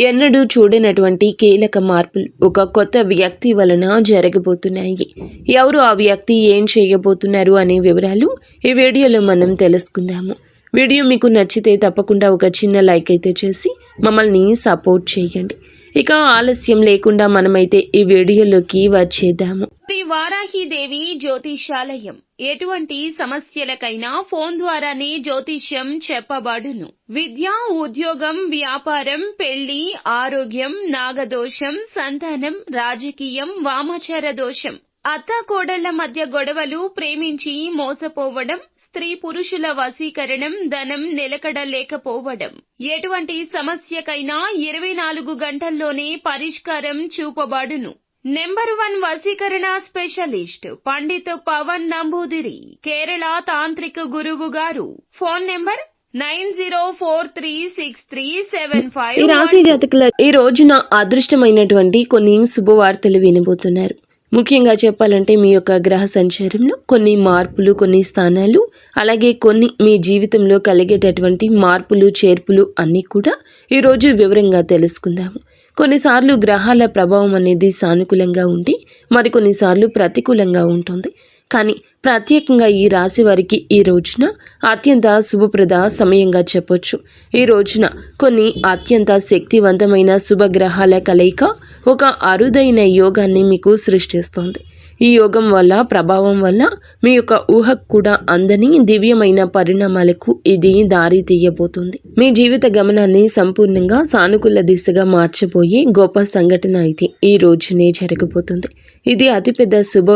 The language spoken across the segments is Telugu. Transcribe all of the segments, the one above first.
ఎన్నడూ చూడనటువంటి కీలక మార్పులు ఒక కొత్త వ్యక్తి వలన జరగబోతున్నాయి. ఎవరు ఆ వ్యక్తి? ఏం చేయబోతున్నారు? అనే వివరాలు ఈ వీడియోలో మనం తెలుసుకుందాము. వీడియో మీకు నచ్చితే తప్పకుండా ఒక చిన్న లైక్ అయితే చేసి మమ్మల్ని సపోర్ట్ చేయండి. ఇక ఆలస్యం లేకుండా మనమైతే ఈ వీడియోలోకి వచ్చేద్దాము. శ్రీ వారాహిదేవి జ్యోతిషాలయం. ఎటువంటి సమస్యలకైనా ఫోన్ ద్వారానే జ్యోతిష్యం చెప్పబడును. విద్య ఉద్యోగం వ్యాపారం పెళ్ళి ఆరోగ్యం నాగదోషం సంతానం రాజకీయం వామాచార దోషం. అత్త కోడళ్ళ మధ్య గొడవలు ప్రేమించి మోసపోవడం స్త్రీ పురుషుల వశీకరణం ధనం నిలకడ లేకపోవడం ఎటువంటి సమస్యకైనా ఇరవై నాలుగు గంటల్లోనే పరిష్కారం చూపబడును. నెంబర్ వన్ వశీకరణ స్పెషలిస్ట్ పండిత్ పవన్ నంబూదిరి కేరళ తాంత్రిక గురువు గారు. Phone number nine zero four three six three seven ఈ ఫైవ్ రాశి జాతకుల ఈ రోజున అదృష్టమైనటువంటి కొన్ని శుభవార్తలు వినబోతున్నారు. ముఖ్యంగా చెప్పాలంటే మీ యొక్క గ్రహ సంచారంలో కొన్ని మార్పులు కొన్ని స్థానాలు అలాగే కొన్ని మీ జీవితంలో కలిగేటటువంటి మార్పులు చేర్పులు అన్నీ కూడా ఈరోజు వివరంగా తెలుసుకుందాము. కొన్నిసార్లు గ్రహాల ప్రభావం అనేది సానుకూలంగా ఉండి మరికొన్నిసార్లు ప్రతికూలంగా ఉంటుంది. కానీ ప్రత్యేకంగా ఈ రాశి వారికి ఈ రోజున అత్యంత శుభప్రద సమయంగా చెప్పొచ్చు. ఈ రోజున కొన్ని అత్యంత శక్తివంతమైన శుభగ్రహాల కలయిక ఒక అరుదైన యోగాన్ని మీకు సృష్టిస్తోంది. ఈ యోగం వల్ల ప్రభావం వల్ల మీ యొక్క ఊహకు కూడా అందని దివ్యమైన పరిణామాలకు ఇది దారి తీయబోతుంది. మీ జీవిత గమనాన్ని సంపూర్ణంగా సానుకూల దిశగా మార్చిపోయే గొప్ప సంఘటన ఇది. ఈ రోజునే జరగబోతుంది. ఇది అతిపెద్ద శుభ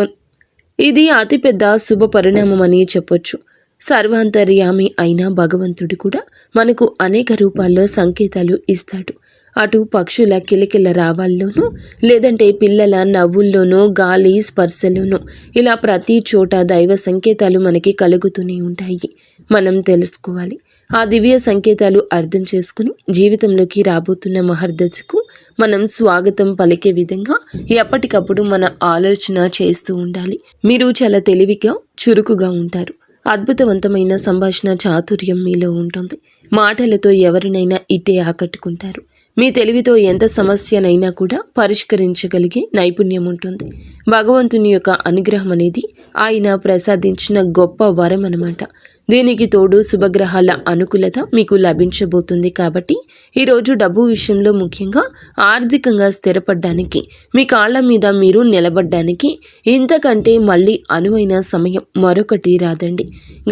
ఇది అతిపెద్ద శుభ పరిణామమని చెప్పొచ్చు. సర్వాంతర్యామి అయిన భగవంతుడు కూడా మనకు అనేక రూపాల్లో సంకేతాలు ఇస్తాడు. అటు పక్షుల కిలకిల రావాల్లోనూ లేదంటే పిల్లల నవ్వుల్లోనూ గాలి స్పర్శలోనూ ఇలా ప్రతి చోట దైవ సంకేతాలు మనకి కలుగుతూనే ఉంటాయి. మనం తెలుసుకోవాలి. ఆ దివ్య సంకేతాలు అర్థం చేసుకుని జీవితంలోకి రాబోతున్న మహర్దశకు మనం స్వాగతం పలికే విధంగా ఎప్పటికప్పుడు మన ఆలోచన చేస్తూ ఉండాలి. మీరు చాలా తెలివిగా చురుకుగా ఉంటారు. అద్భుతవంతమైన సంభాషణ చాతుర్యం మీలో ఉంటుంది. మాటలతో ఎవరినైనా ఇట్టే ఆకట్టుకుంటారు. మీ తెలివితో ఎంత సమస్యనైనా కూడా పరిష్కరించగలిగే నైపుణ్యం ఉంటుంది. భగవంతుని యొక్క అనుగ్రహం అనేది ఆయన ప్రసాదించిన గొప్ప వరం అన్నమాట. దీనికి తోడు శుభగ్రహాల అనుకూలత మీకు లభించబోతుంది కాబట్టి ఈరోజు డబ్బు విషయంలో ముఖ్యంగా ఆర్థికంగా స్థిరపడడానికి మీ కాళ్ళ మీద మీరు నిలబడ్డానికి ఇంతకంటే మళ్ళీ అనువైన సమయం మరొకటి రాదండి.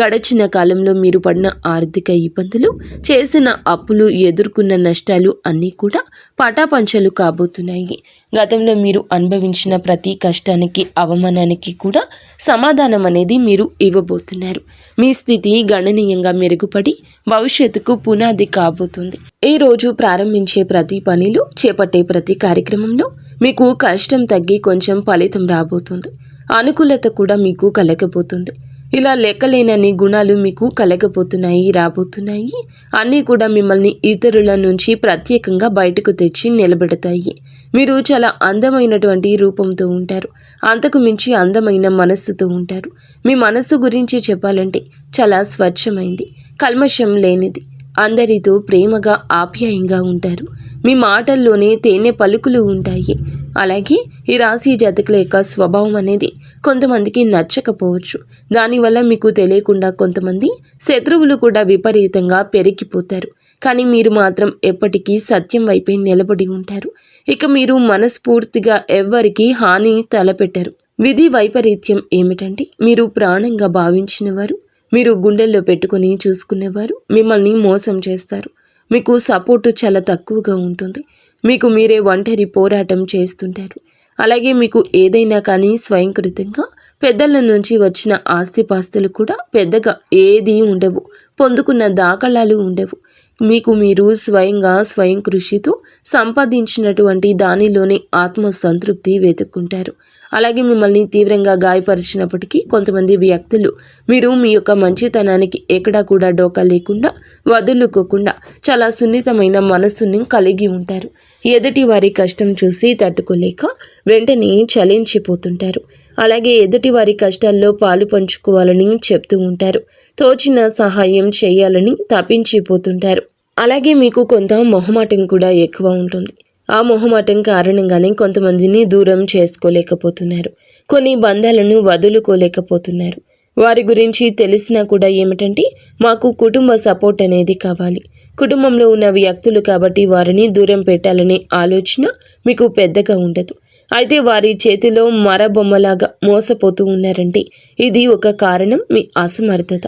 గడచిన కాలంలో మీరు పడిన ఆర్థిక ఇబ్బందులు చేసిన అప్పులు ఎదుర్కొన్న నష్టాలు అన్నీ కూడా పటాపంచలు కాబోతున్నాయి. గతంలో మీరు అనుభవించిన ప్రతి కష్టానికి అవమానానికి కూడా సమాధానం అనేది మీరు ఇవ్వబోతున్నారు. మీ స్థితి గణనీయంగా మెరుగుపడి భవిష్యత్తుకు పునాది కాబోతుంది. ఈ రోజు ప్రారంభించే ప్రతి పనిలో చేపట్టే ప్రతి కార్యక్రమంలో మీకు కష్టం తగ్గి కొంచెం ఫలితం రాబోతుంది. అనుకూలత కూడా మీకు కలగబోతుంది. ఇలా లెక్కలేనని గుణాలు మీకు కలగబోతున్నాయి రాబోతున్నాయి. అన్నీ కూడా మిమ్మల్ని ఇతరుల నుంచి ప్రత్యేకంగా బయటకు తెచ్చి నిలబెడతాయి. మీరు చాలా అందమైనటువంటి రూపంతో ఉంటారు. అంతకు మించి అందమైన మనస్సుతో ఉంటారు. మీ మనస్సు గురించి చెప్పాలంటే చాలా స్వచ్ఛమైంది కల్మషం లేనిది. అందరితో ప్రేమగా ఆప్యాయంగా ఉంటారు. మీ మాటల్లోనే తేనె పలుకులు ఉంటాయి. అలాగే ఈ రాశి జాతకుల యొక్క స్వభావం అనేది కొంతమందికి నచ్చకపోవచ్చు. దానివల్ల మీకు తెలియకుండా కొంతమంది శత్రువులు కూడా విపరీతంగా పెరిగిపోతారు. కానీ మీరు మాత్రం ఎప్పటికీ సత్యం వైపే నిలబడి ఉంటారు. ఇక మీరు మనస్ఫూర్తిగా ఎవ్వరికీ హాని తలపెట్టరు. విధి వైపరీత్యం ఏమిటంటే మీరు ప్రాణంగా భావించిన వారు మీరు గుండెల్లో పెట్టుకొని చూసుకునేవారు మిమ్మల్ని మోసం చేస్తారు. మీకు సపోర్టు చాలా తక్కువగా ఉంటుంది. మీకు మీరే ఒంటరి పోరాటం చేస్తుంటారు. అలాగే మీకు ఏదైనా కానీ స్వయంకృతంగా పెద్దల నుంచి వచ్చిన ఆస్తిపాస్తులు కూడా పెద్దగా ఏదీ ఉండవు. పొందుకున్న దాఖలాలు ఉండవు. మీకు మీరు స్వయంగా స్వయం కృషితో సంపాదించినటువంటి దానిలోనే ఆత్మ సంతృప్తి వెతుక్కుంటారు. అలాగే మిమ్మల్ని తీవ్రంగా గాయపరిచినప్పటికీ కొంతమంది వ్యక్తులు మీరు మీ యొక్క మంచితనానికి ఎక్కడా కూడా డోకా లేకుండా వదులుకోకుండా చాలా సున్నితమైన మనస్సుని కలిగి ఉంటారు. ఎదుటి వారి కష్టం చూసి తట్టుకోలేక వెంటనే చలించిపోతుంటారు. అలాగే ఎదుటి వారి కష్టాల్లో పాలు పంచుకోవాలని చెప్తూ ఉంటారు. తోచిన సహాయం చేయాలని తప్పించిపోతుంటారు. అలాగే మీకు కొంత మొహమాటం కూడా ఎక్కువ ఉంటుంది. ఆ మొహమాటం కారణంగానే కొంతమందిని దూరం చేసుకోలేకపోతున్నారు. కొన్ని బంధాలను వదులుకోలేకపోతున్నారు. వారి గురించి తెలిసినా కూడా ఏమిటంటే మాకు కుటుంబ సపోర్ట్ అనేది కావాలి. కుటుంబంలో ఉన్న వ్యక్తులు కాబట్టి వారిని దూరం పెట్టాలనే ఆలోచన మీకు పెద్దగా ఉండదు. అయితే వారి చేతిలో మరబొమ్మలాగా మోసపోతూ ఉన్నారంటే ఇది ఒక కారణం మీ అసమర్థత.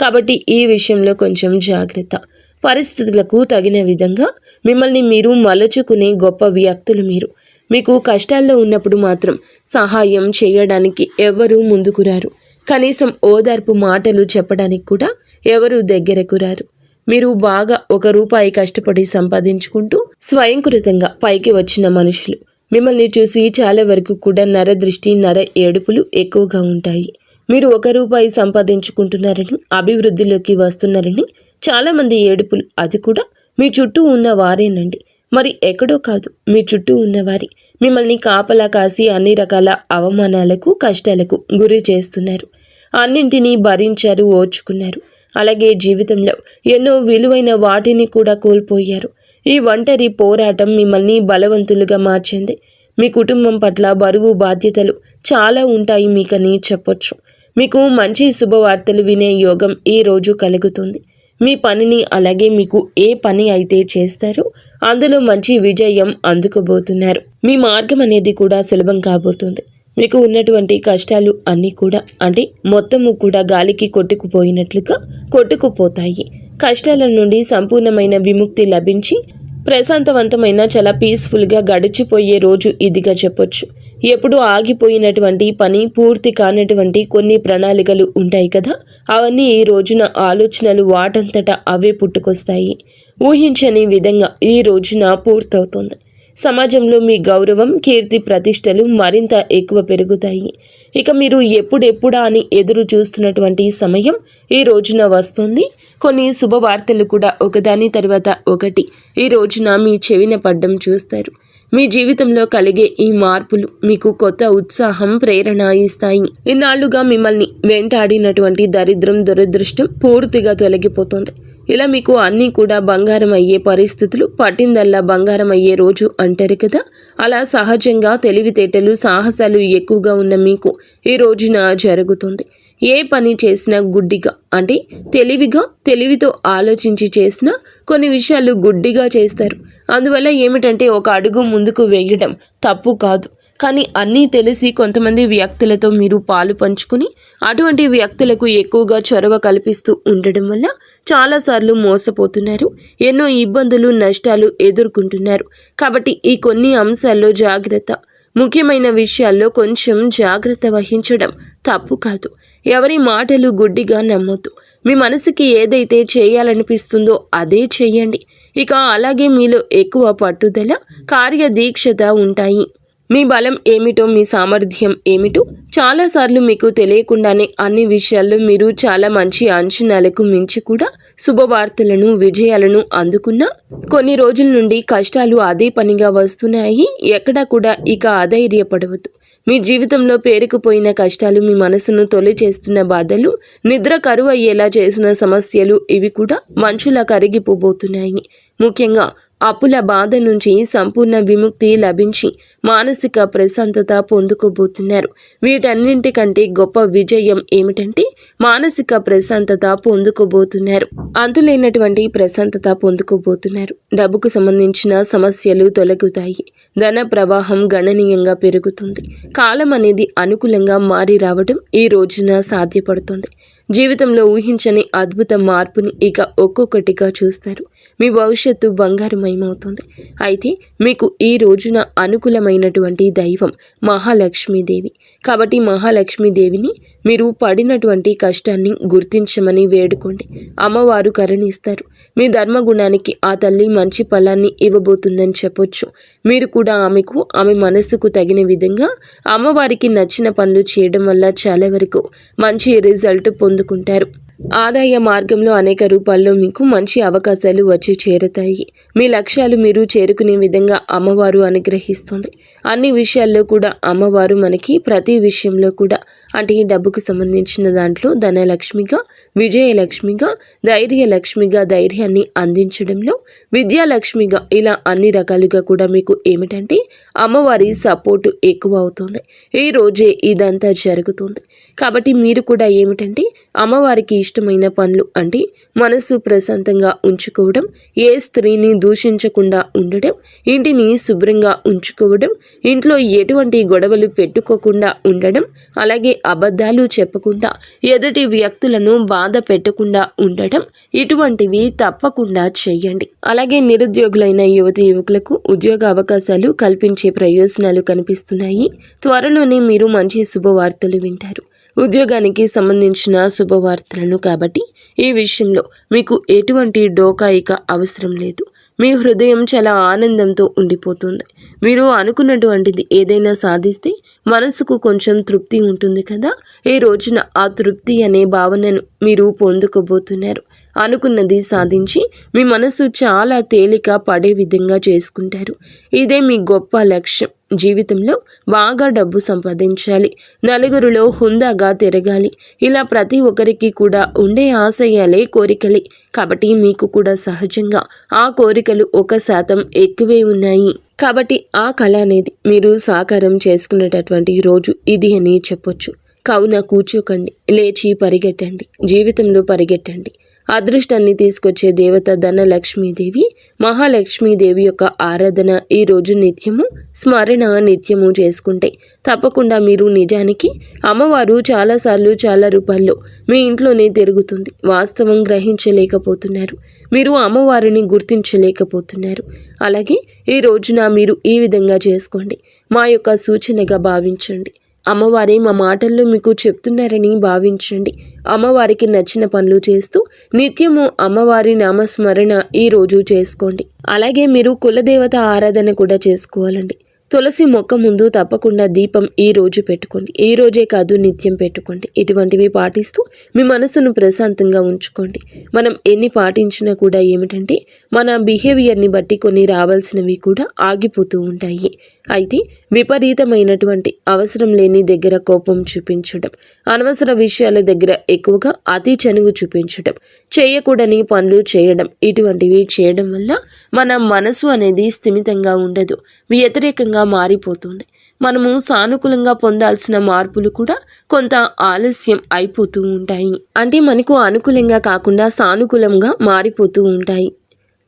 కాబట్టి ఈ విషయంలో కొంచెం జాగ్రత్త. పరిస్థితులకు తగిన విధంగా మిమ్మల్ని మీరు మలచుకునే గొప్ప వ్యక్తులు మీరు. మీకు కష్టాల్లో ఉన్నప్పుడు మాత్రం సహాయం చేయడానికి ఎవరూ ముందుకు రారు. కనీసం ఓదార్పు మాటలు చెప్పడానికి కూడా ఎవరు దగ్గరకు రారు. మీరు బాగా ఒక రూపాయి కష్టపడి సంపాదించుకుంటూ స్వయంకృతంగా పైకి వచ్చిన మనుషులు. మిమ్మల్ని చూసి చాలా వరకు కూడా నర దృష్టి నర ఏడుపులు ఎక్కువగా ఉంటాయి. మీరు ఒక రూపాయి సంపాదించుకుంటున్నారని అభివృద్ధిలోకి వస్తున్నారని చాలామంది ఏడుపులు. అది కూడా మీ చుట్టూ ఉన్న వారేనండి. మరి ఎక్కడో కాదు మీ చుట్టూ ఉన్నవారి. మిమ్మల్ని కాపలా కాసి అన్ని రకాల అవమానాలకు కష్టాలకు గురి చేస్తున్నారు. అన్నింటినీ భరించారు ఓర్చుకున్నారు. అలాగే జీవితంలో ఎన్నో విలువైన వాటిని కూడా కోల్పోయారు. ఈ ఒంటరి పోరాటం మిమ్మల్ని బలవంతులుగా మార్చింది. మీ కుటుంబం పట్ల బరువు బాధ్యతలు చాలా ఉంటాయి మీకని చెప్పొచ్చు. మీకు మంచి శుభవార్తలు వినే యోగం ఈ రోజు కలుగుతుంది. మీ పనిని అలాగే మీకు ఏ పని అయితే చేస్తారో అందులో మంచి విజయం అందుకోబోతున్నారు. మీ మార్గం అనేది కూడా సులభం కాబోతుంది. మీకు ఉన్నటువంటి కష్టాలు అన్నీ కూడా అంటే మొత్తము కూడా గాలికి కొట్టుకుపోయినట్లుగా కొట్టుకుపోతాయి. కష్టాల నుండి సంపూర్ణమైన విముక్తి లభించి ప్రశాంతవంతమైన చాలా పీస్ఫుల్గా గడిచిపోయే రోజు ఇదిగా చెప్పొచ్చు. ఎప్పుడు ఆగిపోయినటువంటి పని పూర్తి కానటువంటి కొన్ని ప్రణాళికలు ఉంటాయి కదా అవన్నీ ఈ రోజున ఆలోచనలు వాటంతటా అవే పుట్టుకొస్తాయి. ఊహించని విధంగా ఈ రోజున పూర్తవుతుంది. సమాజంలో మీ గౌరవం కీర్తి ప్రతిష్టలు మరింత ఎక్కువ పెరుగుతాయి. ఇక మీరు ఎప్పుడెప్పుడా అని ఎదురు చూస్తున్నటువంటి సమయం ఈ రోజున వస్తుంది. కొన్ని శుభవార్తలు కూడా ఒకదాని తర్వాత ఒకటి ఈ రోజున మీ చెవిన పడ్డం చూస్తారు. మీ జీవితంలో కలిగే ఈ మార్పులు మీకు కొత్త ఉత్సాహం ప్రేరణ ఇస్తాయి. ఇన్నాళ్ళుగా మిమ్మల్ని వెంటాడినటువంటి దరిద్రం దురదృష్టం పూర్తిగా తొలగిపోతుంది. ఇలా మీకు అన్నీ కూడా బంగారం అయ్యే పరిస్థితులు పట్టిందల్లా బంగారం అయ్యే రోజు అంటారు కదా? అలా సహజంగా తెలివితేటలు సాహసాలు ఎక్కువగా ఉన్న మీకు ఈ రోజున జరుగుతుంది. ఏ పని చేసినా గుడ్డిగా అంటే తెలివిగా తెలివితో ఆలోచించి చేసినా కొన్ని విషయాలు గుడ్డిగా చేస్తారు. అందువల్ల ఏమిటంటే ఒక అడుగు ముందుకు వేయడం తప్పు కాదు. కానీ అన్నీ తెలిసి కొంతమంది వ్యక్తులతో మీరు పాలు పంచుకుని అటువంటి వ్యక్తులకు ఎక్కువగా చొరవ కల్పిస్తూ ఉండడం వల్ల చాలాసార్లు మోసపోతున్నారు. ఎన్నో ఇబ్బందులు నష్టాలు ఎదుర్కొంటున్నారు. కాబట్టి ఈ కొన్ని అంశాల్లో జాగ్రత్త ముఖ్యమైన విషయాల్లో కొంచెం జాగ్రత్త వహించడం తప్పు కాదు. ఎవరి మాటలు గుడ్డిగా నమ్మొద్దు. మీ మనసుకి ఏదైతే చేయాలనిపిస్తుందో అదే చేయండి. ఇక అలాగే మీలో ఎక్కువ పట్టుదల కార్యదీక్షత ఉంటాయి. మీ బలం ఏమిటో మీ సామర్థ్యం ఏమిటో చాలాసార్లు మీకు తెలియకుండానే అన్ని విషయాల్లో మీరు చాలా మంచి అంచనాలకు మించి కూడా శుభవార్తలను విజయాలను అందుకున్నా కొన్ని రోజుల నుండి కష్టాలు అదే పనిగా వస్తున్నాయి. ఎక్కడా కూడా ఇక అధైర్యపడవద్దు. మీ జీవితంలో పేరుకుపోయిన కష్టాలు మీ మనసును తొలి చేస్తున్న బాధలు నిద్ర కరువు అయ్యేలా చేసిన సమస్యలు ఇవి కూడా మంచులా కరిగిపోబోతున్నాయి. ముఖ్యంగా అప్పుల బాధ నుంచి సంపూర్ణ విముక్తి లభించి మానసిక ప్రశాంతత పొందుకోబోతున్నారు. వీటన్నింటికంటే గొప్ప విజయం ఏమిటంటే మానసిక ప్రశాంతత పొందుకోబోతున్నారు. అంతులేనటువంటి ప్రశాంతత పొందుకోబోతున్నారు. డబ్బుకు సంబంధించిన సమస్యలు తొలగుతాయి. ధన ప్రవాహం గణనీయంగా పెరుగుతుంది. కాలం అనేది అనుకూలంగా మారి రావడం ఈ రోజున సాధ్యపడుతుంది. జీవితంలో ఊహించని అద్భుత మార్పుని ఇక ఒక్కొక్కటిగా చూస్తారు. మీ భవిష్యత్తు బంగారుమయమవుతుంది. అయితే మీకు ఈ రోజున అనుకూలమైనటువంటి దైవం మహాలక్ష్మీదేవి. కాబట్టి మహాలక్ష్మీదేవిని మీరు పడినటువంటి కష్టాన్ని గుర్తించమని వేడుకోండి. అమ్మవారు కరుణిస్తారు. మీ ధర్మగుణానికి ఆ తల్లి మంచి ఫలాన్ని ఇవ్వబోతుందని చెప్పొచ్చు. మీరు కూడా ఆమెకు ఆమె మనసుకు తగిన విధంగా అమ్మవారికి నచ్చిన పనులు చేయడం వల్ల చాలా వరకు మంచి రిజల్ట్ పొందుకుంటారు. ఆదాయ మార్గంలో అనేక రూపాల్లో మీకు మంచి అవకాశాలు వచ్చి చేరుతాయి. మీ లక్ష్యాలు మీరు చేరుకునే విధంగా అమ్మవారు అనుగ్రహిస్తుంది. అన్ని విషయాల్లో కూడా అమ్మవారు మనకి ప్రతి విషయంలో కూడా అంటే ఈ డబ్బుకు సంబంధించిన దాంట్లో ధనలక్ష్మిగా విజయలక్ష్మిగా ధైర్యలక్ష్మిగా ధైర్యాన్ని అందించడంలో విద్యాలక్ష్మిగా ఇలా అన్ని రకాలుగా కూడా మీకు ఏమిటంటే అమ్మవారి సపోర్టు ఎక్కువ అవుతుంది. ఈ రోజే ఇదంతా జరుగుతుంది. కాబట్టి మీరు కూడా ఏమిటంటే అమ్మవారికి ఇష్టమైన పనులు అంటే మనసు ప్రశాంతంగా ఉంచుకోవడం ఏ స్త్రీని దూషించకుండా ఉండడం ఇంటిని శుభ్రంగా ఉంచుకోవడం ఇంట్లో ఎటువంటి గొడవలు పెట్టుకోకుండా ఉండడం అలాగే అబద్ధాలు చెప్పకుండా ఎదుటి వ్యక్తులను బాధ పెట్టకుండా ఉండటం ఇటువంటివి తప్పకుండా చేయండి. అలాగే నిరుద్యోగులైన యువతి యువకులకు ఉద్యోగ అవకాశాలు కల్పించే ప్రయోజనాలు కనిపిస్తున్నాయి. త్వరలోనే మీరు మంచి శుభవార్తలు వింటారు. ఉద్యోగానికి సంబంధించిన శుభవార్తలను కాబట్టి ఈ విషయంలో మీకు ఎటువంటి డోకాయిక అవసరం లేదు. మీ హృదయం చాలా ఆనందంతో ఉండిపోతుంది. మీరు అనుకున్నటువంటిది ఏదైనా సాధిస్తే మనసుకు కొంచెం తృప్తి ఉంటుంది కదా? ఈ రోజున ఆ తృప్తి అనే భావనను మీరు పొందుకోబోతున్నారు. అనుకున్నది సాధించి మీ మనసు చాలా తేలిక పడే విధంగా చేసుకుంటారు. ఇదే మీ గొప్ప లక్ష్యం. జీవితంలో బాగా డబ్బు సంపాదించాలి. నలుగురిలో హుందాగా తిరగాలి. ఇలా ప్రతి ఒక్కరికి కూడా ఉండే ఆశయాలే కోరికలే. కాబట్టి మీకు కూడా సహజంగా ఆ కోరికలు ఒక శాతం ఎక్కువే ఉన్నాయి. కాబట్టి ఆ కళ అనేది మీరు సాకారం చేసుకునేటటువంటి రోజు ఇది అని చెప్పొచ్చు. కావున కూర్చోకండి. లేచి పరిగెట్టండి. జీవితంలో పరిగెట్టండి. అదృష్టాన్ని తీసుకొచ్చే దేవత ధనలక్ష్మీదేవి మహాలక్ష్మీదేవి యొక్క ఆరాధన ఈ రోజు నిత్యము స్మరణ నిత్యము చేసుకుంటే తప్పకుండా మీరు నిజానికి అమ్మవారు చాలాసార్లు చాలా రూపాల్లో మీ ఇంట్లోనే తిరుగుతుంది. వాస్తవం గ్రహించలేకపోతున్నారు. మీరు అమ్మవారిని గుర్తించలేకపోతున్నారు. అలాగే ఈ రోజున మీరు ఈ విధంగా చేసుకోండి. మా యొక్క సూచనగా భావించండి. అమ్మవారే మా మాటల్లో మీకు చెప్తున్నారని భావించండి. అమ్మవారికి నచ్చిన పనులు చేస్తూ నిత్యము అమ్మవారి నామస్మరణ ఈ రోజు చేసుకోండి. అలాగే మీరు కులదేవత ఆరాధన కూడా చేసుకోవాలండి. తులసి మొక్క ముందు తప్పకుండా దీపం ఈ రోజు పెట్టుకోండి. ఈ రోజే కాదు నిత్యం పెట్టుకోండి. ఇటువంటివి పాటిస్తూ మీ మనసును ప్రశాంతంగా ఉంచుకోండి. మనం ఎన్ని పాటించినా కూడా ఏమిటంటే మన బిహేవియర్ని బట్టి కొన్ని రావాల్సినవి కూడా ఆగిపోతూ ఉంటాయి. అయితే విపరీతమైనటువంటి అవసరం లేని దగ్గర కోపం చూపించడం అనవసర విషయాల దగ్గర ఎక్కువగా అతి చనువు చూపించడం చేయకూడని పనులు చేయడం. ఇటువంటివి చేయడం వల్ల మన మనసు అనేది స్థిమితంగా ఉండదు. వ్యతిరేకంగా మారిపోతుంది. మనము సానుకూలంగా పొందాల్సిన మార్పులు కూడా కొంత ఆలస్యం అయిపోతూ ఉంటాయి. అంటే మనకు అనుకూలంగా కాకుండా సానుకూలంగా మారిపోతూ ఉంటాయి.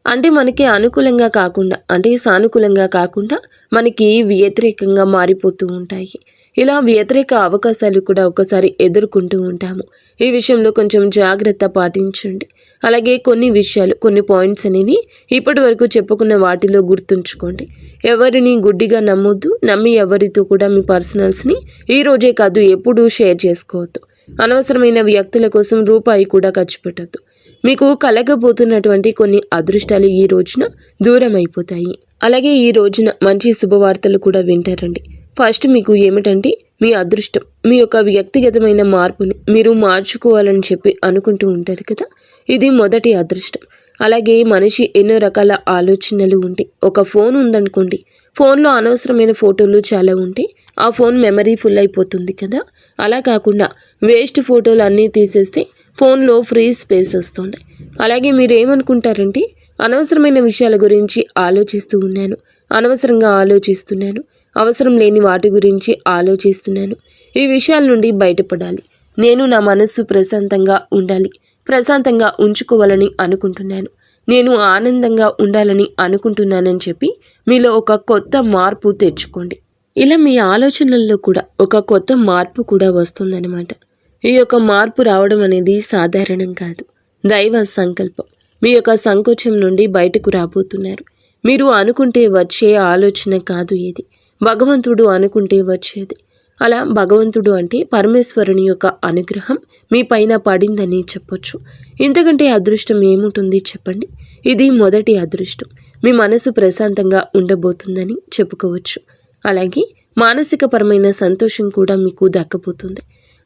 అంటే మనకి అనుకూలంగా కాకుండా అంటే సానుకూలంగా కాకుండా మనకి వ్యతిరేకంగా మారిపోతూ ఉంటాయి. ఇలా వ్యతిరేక అవకాశాలు కూడా ఒకసారి ఎదుర్కొంటూ ఉంటాము. ఈ విషయంలో కొంచెం జాగ్రత్త పాటించండి. అలాగే కొన్ని విషయాలు కొన్ని పాయింట్స్ అనేవి ఇప్పటి వరకు చెప్పుకున్న వాటిలో గుర్తుంచుకోండి. ఎవరిని గుడ్డిగా నమ్మొద్దు. నమ్మి ఎవరితో కూడా మీ పర్సనల్స్ని ఈ రోజే కాదు ఎప్పుడూ షేర్ చేసుకోవద్దు. అనవసరమైన వ్యక్తుల కోసం రూపాయి కూడా ఖర్చు పెట్టద్దు. మీకు కలగబోతున్నటువంటి కొన్ని అదృష్టాలు ఈ రోజున దూరం అయిపోతాయి అలాగే ఈ రోజున మంచి శుభవార్తలు కూడా వింటారండి. ఫస్ట్ మీకు ఏమిటంటే మీ అదృష్టం మీ యొక్క వ్యక్తిగతమైన మార్పుని మీరు మార్చుకోవాలని చెప్పి అనుకుంటూ ఉంటారు కదా? ఇది మొదటి అదృష్టం. అలాగే మనిషి ఎన్నో రకాల ఆలోచనలు ఉంటాయి ఒక ఫోన్ ఉందనుకోండి ఫోన్లో అనవసరమైన ఫోటోలు చాలా ఉంటాయి ఆ ఫోన్ మెమరీ ఫుల్ అయిపోతుంది కదా? అలా కాకుండా వేస్ట్ ఫోటోలు అన్నీ తీసేస్తే ఫోన్లో ఫ్రీ స్పేస్ వస్తుంది. అలాగే మీరు ఏమనుకుంటారంటే అనవసరమైన విషయాల గురించి ఆలోచిస్తూ ఉన్నాను అనవసరంగా ఆలోచిస్తున్నాను అవసరం లేని వాటి గురించి ఆలోచిస్తున్నాను. ఈ విషయాల నుండి బయటపడాలి. నేను నా మనస్సు ప్రశాంతంగా ఉండాలి. ప్రశాంతంగా ఉంచుకోవాలని అనుకుంటున్నాను. నేను ఆనందంగా ఉండాలని అనుకుంటున్నానని చెప్పి మీలో ఒక కొత్త మార్పు తెచ్చుకోండి. ఇలా మీ ఆలోచనల్లో కూడా ఒక కొత్త మార్పు కూడా వస్తుందన్నమాట. ఈ యొక్క మార్పు రావడం అనేది సాధారణం కాదు. దైవ సంకల్పం. మీ యొక్క సంకోచం నుండి బయటకు రాబోతున్నారు. మీరు అనుకుంటే వచ్చే ఆలోచన కాదు ఇది. భగవంతుడు అనుకుంటే వచ్చేది. అలా భగవంతుడు అంటే పరమేశ్వరుని యొక్క అనుగ్రహం మీ పైన పడిందని చెప్పొచ్చు. ఇంతకంటే అదృష్టం ఏముంటుంది చెప్పండి. ఇది మొదటి అదృష్టం. మీ మనసు ప్రశాంతంగా ఉండబోతుందని చెప్పుకోవచ్చు. అలాగే మానసికపరమైన సంతోషం కూడా మీకు దక్కబోతుంది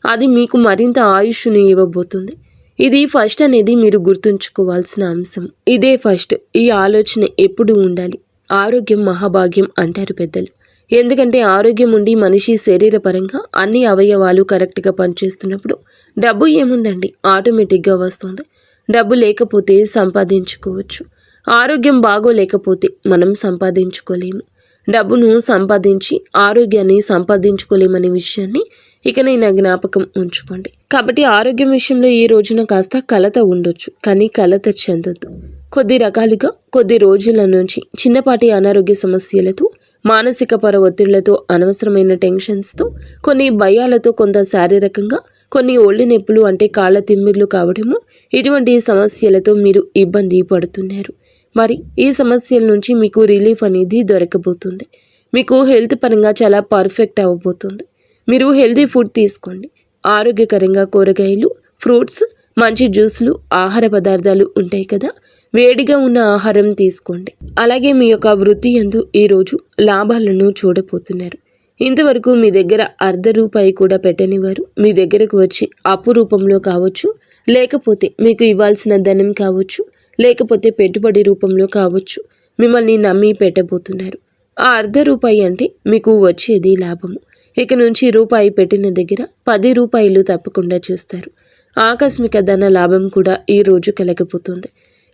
అది మీకు మరింత ఆయుష్ను ఇవ్వబోతుంది. ఇది ఫస్ట్ అనేది మీరు గుర్తుంచుకోవాల్సిన అంశం. ఇదే ఫస్ట్. ఈ ఆలోచన ఎప్పుడు ఉండాలి? ఆరోగ్యం మహాభాగ్యం అంటారు పెద్దలు. ఎందుకంటే ఆరోగ్యం ఉండి మనిషి శరీరపరంగా అన్ని అవయవాలు కరెక్ట్గా పనిచేస్తున్నప్పుడు డబ్బు ఏముందండి? ఆటోమేటిక్గా వస్తుంది. డబ్బు లేకపోతే సంపాదించుకోవచ్చు. ఆరోగ్యం బాగోలేకపోతే మనం సంపాదించుకోలేము. డబ్బును సంపాదించి ఆరోగ్యాన్ని సంపాదించుకోలేమనే విషయాన్ని ఇక నేను జ్ఞాపకం ఉంచుకోండి. కాబట్టి ఆరోగ్యం విషయంలో ఈ రోజున కాస్త కలత ఉండొచ్చు కానీ కలత చెందొద్దు. కొద్ది రకాలుగా కొద్ది రోజుల నుంచి చిన్నపాటి అనారోగ్య సమస్యలతో మానసిక పర ఒత్తిళ్ళతో అనవసరమైన టెన్షన్స్తో కొన్ని భయాలతో కొంత శారీరకంగా కొన్ని ఒళ్ళు నొప్పులు అంటే కాళ్ళ తిమ్మిర్లు కావడము ఇటువంటి సమస్యలతో మీరు ఇబ్బంది పడుతున్నారు. మరి ఈ సమస్యల నుంచి మీకు రిలీఫ్ అనేది దొరకబోతుంది. మీకు హెల్త్ పరంగా చాలా పర్ఫెక్ట్ అవ్వబోతుంది. మీరు హెల్తీ ఫుడ్ తీసుకోండి. ఆరోగ్యకరంగా కూరగాయలు ఫ్రూట్స్ మంచి జ్యూస్లు ఆహార పదార్థాలు ఉంటాయి కదా. వేడిగా ఉన్న ఆహారం తీసుకోండి. అలాగే మీ యొక్క వృత్తి ఎందు ఈరోజు లాభాలను చూడబోతున్నారు. ఇంతవరకు మీ దగ్గర అర్ధ రూపాయి కూడా పెట్టనివారు మీ దగ్గరకు వచ్చి అప్పు రూపంలో కావచ్చు లేకపోతే మీకు ఇవ్వాల్సిన ధనం కావచ్చు లేకపోతే పెట్టుబడి రూపంలో కావచ్చు మిమ్మల్ని నమ్మి పెట్టబోతున్నారు. ఆ అర్ధ రూపాయి అంటే మీకు వచ్చేది లాభము. ఇక నుంచి రూపాయి పెట్టిన దగ్గర పది రూపాయలు తప్పకుండా చూస్తారు. ఆకస్మిక ధన లాభం కూడా ఈ రోజు కలగబోతుంది.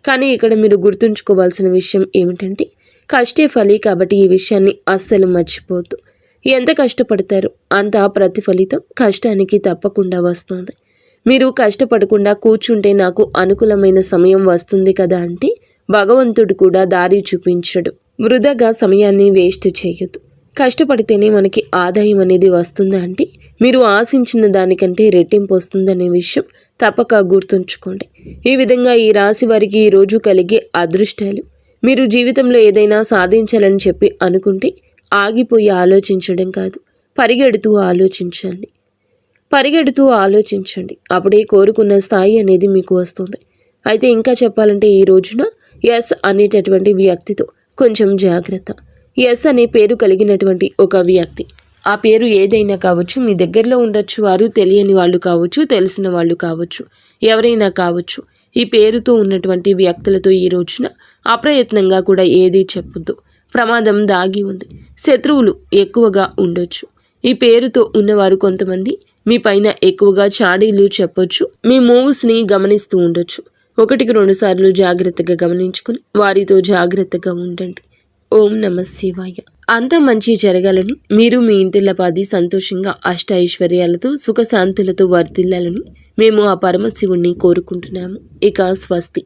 కానీ ఇక్కడ మీరు గుర్తుంచుకోవాల్సిన విషయం ఏమిటంటే కష్టే ఫలి కాబట్టి ఈ విషయాన్ని అస్సలు మర్చిపోవద్దు. ఎంత కష్టపడతారో అంత ప్రతిఫలితం కష్టానికి తప్పకుండా వస్తుంది. మీరు కష్టపడకుండా కూర్చుంటే నాకు అనుకూలమైన సమయం వస్తుంది కదా అంటే భగవంతుడు కూడా దారి చూపించడు. వృధాగా సమయాన్ని వేస్ట్ చేయొద్దు. కష్టపడితేనే మనకి ఆదాయం అనేది వస్తుందా అంటే మీరు ఆశించిన దానికంటే రెట్టింపు వస్తుందనే విషయం తప్పక గుర్తుంచుకోండి. ఈ విధంగా ఈ రాశి వారికి ఈ రోజు కలిగే అదృష్టాలు. మీరు జీవితంలో ఏదైనా సాధించాలని చెప్పి అనుకుంటే ఆగిపోయి ఆలోచించడం కాదు పరిగెడుతూ ఆలోచించండి. పరిగెడుతూ ఆలోచించండి. అప్పుడే కోరుకున్న స్థాయి అనేది మీకు వస్తుంది. అయితే ఇంకా చెప్పాలంటే ఈ రోజున ఎస్ అనేటటువంటి వ్యక్తితో కొంచెం జాగ్రత్త. ఎస్ అనే పేరు కలిగినటువంటి ఒక వ్యక్తి. ఆ పేరు ఏదైనా కావచ్చు మీ దగ్గరలో ఉండొచ్చు వారు తెలియని వాళ్ళు కావచ్చు తెలిసిన వాళ్ళు కావచ్చు ఎవరైనా కావచ్చు ఈ పేరుతో ఉన్నటువంటి వ్యక్తులతో ఈ రోజున అప్రయత్నంగా కూడా ఏదీ చెప్పొద్దు. ప్రమాదం దాగి ఉంది. శత్రువులు ఎక్కువగా ఉండొచ్చు. ఈ పేరుతో ఉన్నవారు కొంతమంది మీ పైన ఎక్కువగా చాడీలు చెప్పొచ్చు మీ మూవ్స్ని గమనిస్తూ ఉండొచ్చు. ఒకటికి రెండుసార్లు జాగ్రత్తగా గమనించుకుని వారితో జాగ్రత్తగా ఉండండి. ఓం నమ శివాయ. అంత మంచి జరగాలని మీరు మీ ఇంటిల్లపాది సంతోషంగా అష్ట ఐశ్వర్యాలతో సుఖశాంతులతో వర్ధిల్లాలని మేము ఆ పరమశివుణ్ణి కోరుకుంటున్నాము. ఇక స్వస్తి.